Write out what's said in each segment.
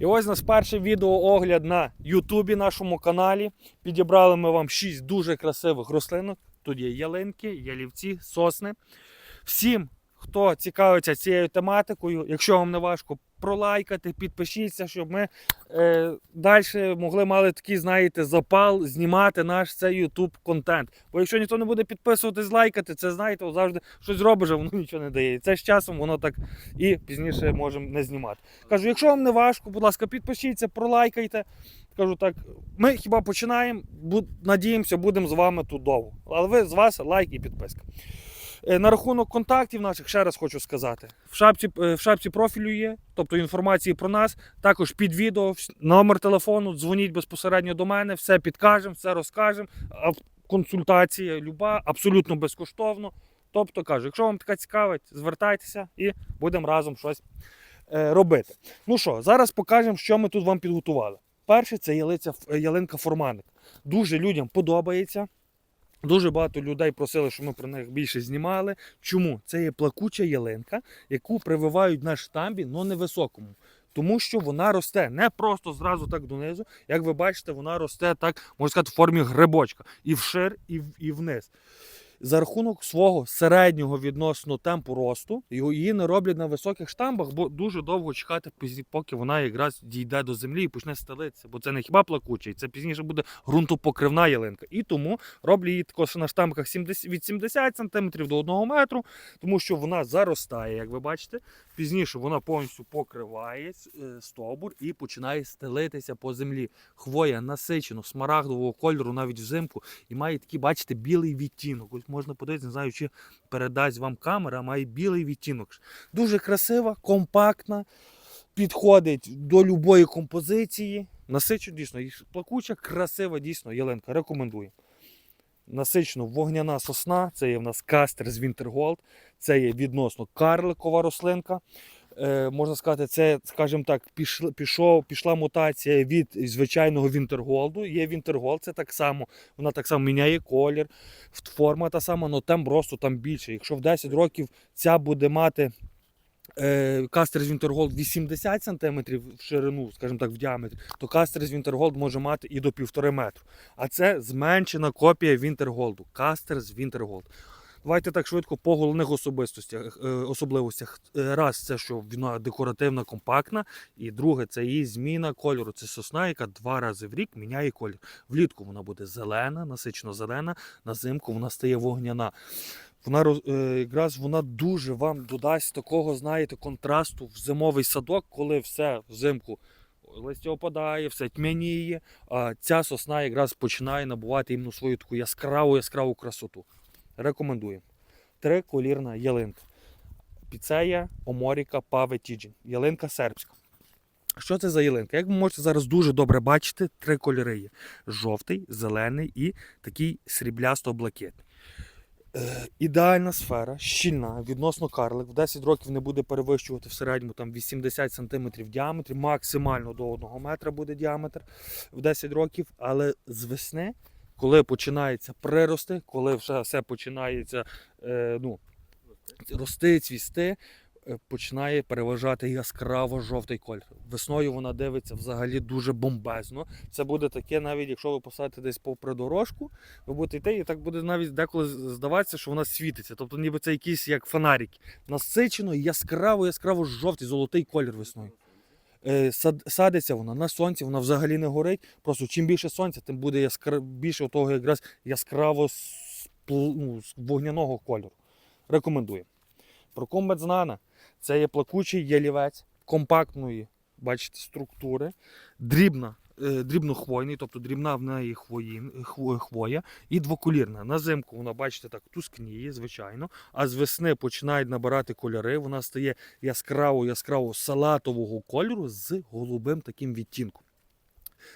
І ось нас перший відеоогляд на Ютубі нашому каналі. Підібрали ми вам 6 дуже красивих рослинок. Тут є ялинки, ялівці, сосни. Всім, хто цікавиться цією тематикою, якщо вам не важко, пролайкати, підпишіться, щоб ми е, далі могли мати такий, знаєте, запал знімати наш цей YouTube контент. Бо якщо ніхто не буде підписуватись, лайкати, це знаєте, завжди щось зробиш, а воно нічого не дає. І це з часом воно так і пізніше можемо не знімати. Кажу, якщо вам не важко, будь ласка, підпишіться, пролайкайте. Кажу так, ми хіба починаємо, надіємося, будемо з вами тут довго. Але ви з вас лайк і підписка. Е, На рахунок контактів наших ще раз хочу сказати. В шапці, е, в шапці профілю є, тобто інформації про нас. Також під відео, номер телефону, дзвоніть безпосередньо до мене, все підкажемо, все розкажемо. Консультація люба, абсолютно безкоштовно. Тобто кажу, якщо вам така цікавить, звертайтеся і будемо разом щось е, робити. Ну що, зараз покажемо, що ми тут вам підготували. Перше, це ялиця, ялинка форманик. Дуже людям подобається. Дуже багато людей просили, щоб ми про них більше знімали. Чому? Це є плакуча ялинка, яку прививають на штамбі, але невисокому. Тому що вона росте не просто зразу так донизу. Як ви бачите, вона росте так, можна сказати, в формі грибочка. І вшир, і, в- і вниз. За рахунок свого середнього відносно темпу росту, його- її не роблять на високих штамбах, бо дуже довго чекати, поки вона якраз дійде до землі і почне стелитися. Бо це не хіба плакучий, це пізніше буде ґрунтопокривна ялинка. І тому роблю її також на штамбах 70, від 70 см до 1 метру, тому що вона заростає, як ви бачите. Пізніше вона повністю покриває е, стовбур і починає стелитися по землі. Хвоя насичено, смарагдового кольору навіть взимку, і має такий, бачите, білий відтінок. Можна подивитися, не знаю, чи передасть вам камера, має білий відтінок. Дуже красива, компактна, підходить до любої композиції. Насичу, дійсно, плакуча, красива, дійсно, ялинка. Рекомендую. Насичено вогняна сосна, це є в нас кастер з Вінтерголд, це є відносно карликова рослинка. Е, можна сказати, це, скажімо так, пішов, пішла мутація від звичайного Вінтерголду. Є Вінтерголд, це так само, вона так само міняє колір, форма та сама, але темп росту там більше. Якщо в 10 років ця буде мати е, кастер з Вінтерголд 80 см в ширину, скажімо так, в діаметрі, то кастер з Вінтерголд може мати і до 1,5 метру. А це зменшена копія Вінтерголду. Кастер з Вінтерголд. Давайте так швидко по головних особистостях, е, особливостях. Е, Раз, це що вона декоративна, компактна, і друге, це її зміна кольору. Це сосна, яка два рази в рік міняє колір. Влітку вона буде зелена, насичено зелена, на зимку вона стає вогняна. Вона е, якраз вона дуже вам додасть такого, знаєте, контрасту в зимовий садок, коли все взимку листя опадає, все тьмяніє. А ця сосна якраз починає набувати іменно свою таку яскраву яскраву красоту. Рекомендуємо. Триколірна ялинка. Піцея Оморіка Паве Тіджін. Ялинка сербська. Що це за ялинка? Як ви можете зараз дуже добре бачити, три кольори є: жовтий, зелений і такий сріблясто-блакитний. Е, ідеальна сфера, щільна, відносно карлик. В 10 років не буде перевищувати в середньому там 80 см діаметрі, максимально до 1 метра буде діаметр в 10 років. Але з весни, коли починаються прирости, коли вже все починається е, ну, рости, цвісти, е, починає переважати яскраво жовтий колір. Весною вона дивиться взагалі дуже бомбезно. Це буде таке, навіть якщо ви посадите десь попри дорожку, ви будете йти, і так буде навіть деколи здаватися, що вона світиться. Тобто, ніби це якісь як фонарики. Насичено, яскраво, яскраво жовтий, золотий колір весною. Е, сад- Садиться вона на сонці, вона взагалі не горить. Просто чим більше сонця, тим буде яскра... більше того якраз яскраво ну, вогняного кольору. Рекомендую. Про комбат знана. Це є плакучий ялівець компактної, бачите, структури, дрібна, е, дрібнохвойний, тобто дрібна в неї хвоїн, хвоя, і двоколірна. На зимку вона, бачите, так тускніє, звичайно, а з весни починають набирати кольори. Вона стає яскраво, яскраво салатового кольору з голубим таким відтінком.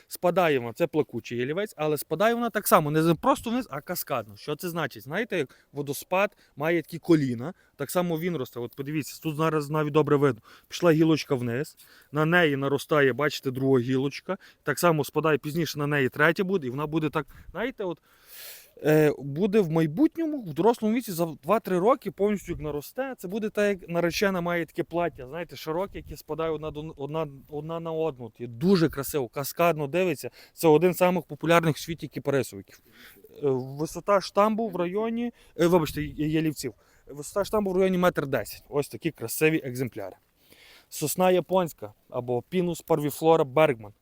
Спадає вона, це плакучий ялівець, але спадає вона так само, не просто вниз, а каскадно. Що це значить? Знаєте, як водоспад має такі коліна, так само він росте. От подивіться, тут зараз навіть добре видно. Пішла гілочка вниз, на неї наростає, бачите, друга гілочка. Так само спадає пізніше на неї третя буде, і вона буде так, знаєте, от буде в майбутньому, в дорослому віці за 2-3 роки повністю наросте. Це буде так, як наречена має таке плаття, знаєте, широке, яке спадає одна, одна, одна на одну. Є дуже красиво, каскадно дивиться. Це один з самих популярних в світі кіпарисовиків. Е, Висота штамбу в районі, е, вибачте, ялівців. Висота штамбу в районі 1,10 м. Ось такі красиві екземпляри. Сосна японська або пінус парвіфлора Бергман.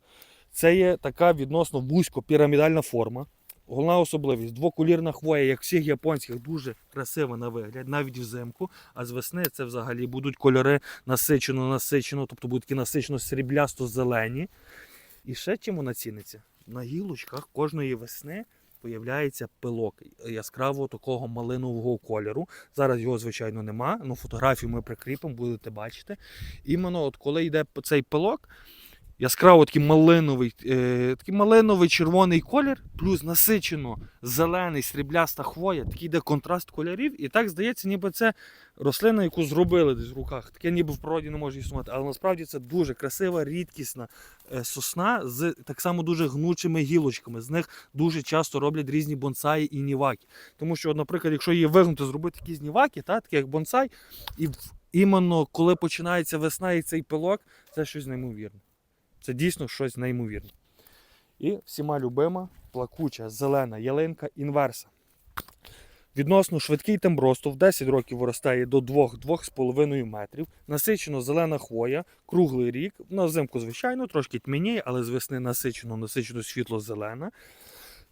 Це є така відносно вузько-пірамідальна форма. Головна особливість двокулірна хвоя, як всіх японських, дуже красива на вигляд, навіть взимку. А з весни це взагалі будуть кольори насичено, насичено, тобто будуть насичено сріблясто-зелені. І ще чим вона ціниться? На гілочках кожної весни появляється пилок яскравого такого малинового кольору. Зараз його, звичайно, нема. Ну, фотографію ми прикріпимо, будете бачити. Іменно от коли йде цей пилок, яскраво такий малиновий, е, такий малиновий червоний колір, плюс насичено зелений, срібляста хвоя, такий йде контраст кольорів. І так здається, ніби це рослина, яку зробили десь в руках. Таке ніби в природі не може існувати. Але насправді це дуже красива, рідкісна е, сосна з так само дуже гнучими гілочками. З них дуже часто роблять різні бонсаї і ніваки. Тому що, наприклад, якщо її вигнути, зробити такі ніваки, та, такі як бонсай, і іменно коли починається весна і цей пилок, це щось неймовірне. Це дійсно щось неймовірне. І всіма любима плакуча зелена ялинка інверса. Відносно швидкий темп росту в 10 років виростає до 2-2,5 метрів. Насичено зелена хвоя, круглий рік. На взимку, звичайно, трошки тьмяніє, але з весни насичено, насичено світло-зелена.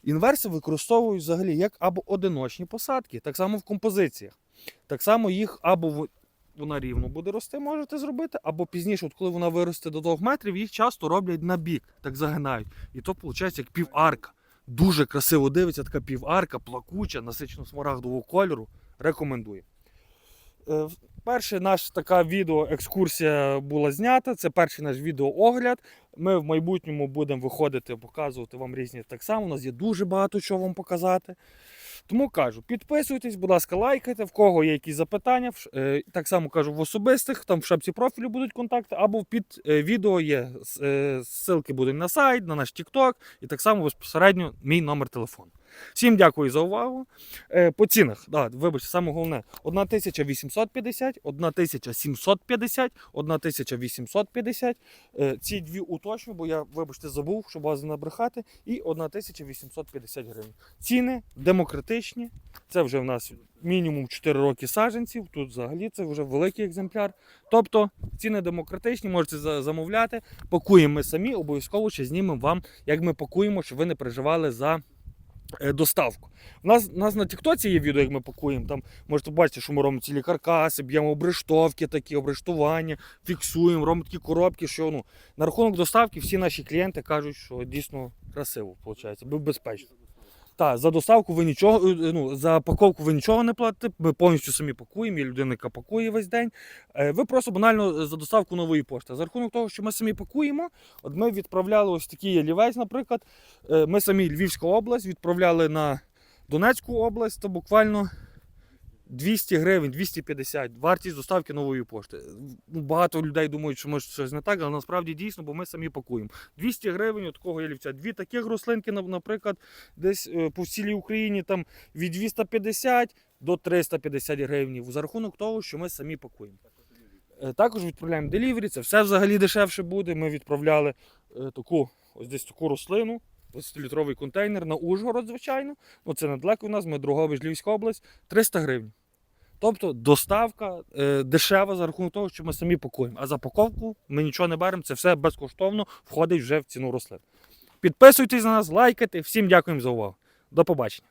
Інверси використовують взагалі як або одиночні посадки, так само в композиціях. Так само їх або вона рівно буде рости, можете зробити, або пізніше, от коли вона виросте до 2 метрів, їх часто роблять на бік, так загинають. І то виходить як піварка. Дуже красиво дивиться, така піварка, плакуча, насичено смарагдового кольору. Рекомендую. Е, Перша наша така відеоекскурсія була знята. Це перший наш відеоогляд. Ми в майбутньому будемо виходити, показувати вам різні так само. У нас є дуже багато чого вам показати. Тому кажу, підписуйтесь, будь ласка, лайкайте, в кого є якісь запитання. е, Так само кажу, в особистих, там в шапці профілю будуть контакти, або під е, відео є е, ссылки будуть на сайт, на наш TikTok і так само безпосередньо мій номер телефону. Всім дякую за увагу. Е, По цінах, да, вибачте, саме головне: 1850, 1750, 1850. Е, Ці дві уточню, бо я, вибачте, забув, щоб вас не набрехати, і 1850 гривень. Ціни демократичні. Це вже в нас мінімум 4 роки саджанців. Тут взагалі це вже великий екземпляр. Тобто ціни демократичні, можете замовляти. Пакуємо ми самі, обов'язково ще знімемо вам, як ми пакуємо, щоб ви не переживали за доставку. У нас, у нас на Тіктоці є відео, як ми пакуємо. Там можете бачити, що ми робимо цілі каркаси, б'ємо обрештовки, такі обрештування, фіксуємо, робимо такі коробки, що ну, на рахунок доставки всі наші клієнти кажуть, що дійсно красиво виходить, безпечно. Так, за доставку ви нічого, е, ну, за паковку ви нічого не платите, ми повністю самі пакуємо, є людина, яка пакує весь день. Е, Ви просто банально за доставку нової пошти. За рахунок того, що ми самі пакуємо, от ми відправляли ось такий ялівець, наприклад. Е, Ми самі Львівська область відправляли на Донецьку область, то буквально 200 гривень, 250 вартість доставки нової пошти. Ну, Багато людей думають, що може щось не так, але насправді дійсно, бо ми самі пакуємо. 200 гривень от такого ялівця. Дві таких рослинки, наприклад, десь е, по цілій Україні там від 250 до 350 гривень. За рахунок того, що ми самі пакуємо. Е, Також відправляємо делівері, це все взагалі дешевше буде. Ми відправляли е, таку, ось десь таку рослину, 20-літровий контейнер на Ужгород, звичайно. Ну, це недалеко у нас, ми Другович, Львівська область, 300 гривень. Тобто доставка е, дешева за рахунок того, що ми самі пакуємо. А за паковку ми нічого не беремо, це все безкоштовно входить вже в ціну рослин. Підписуйтесь на нас, лайкайте. Всім дякуємо за увагу. До побачення.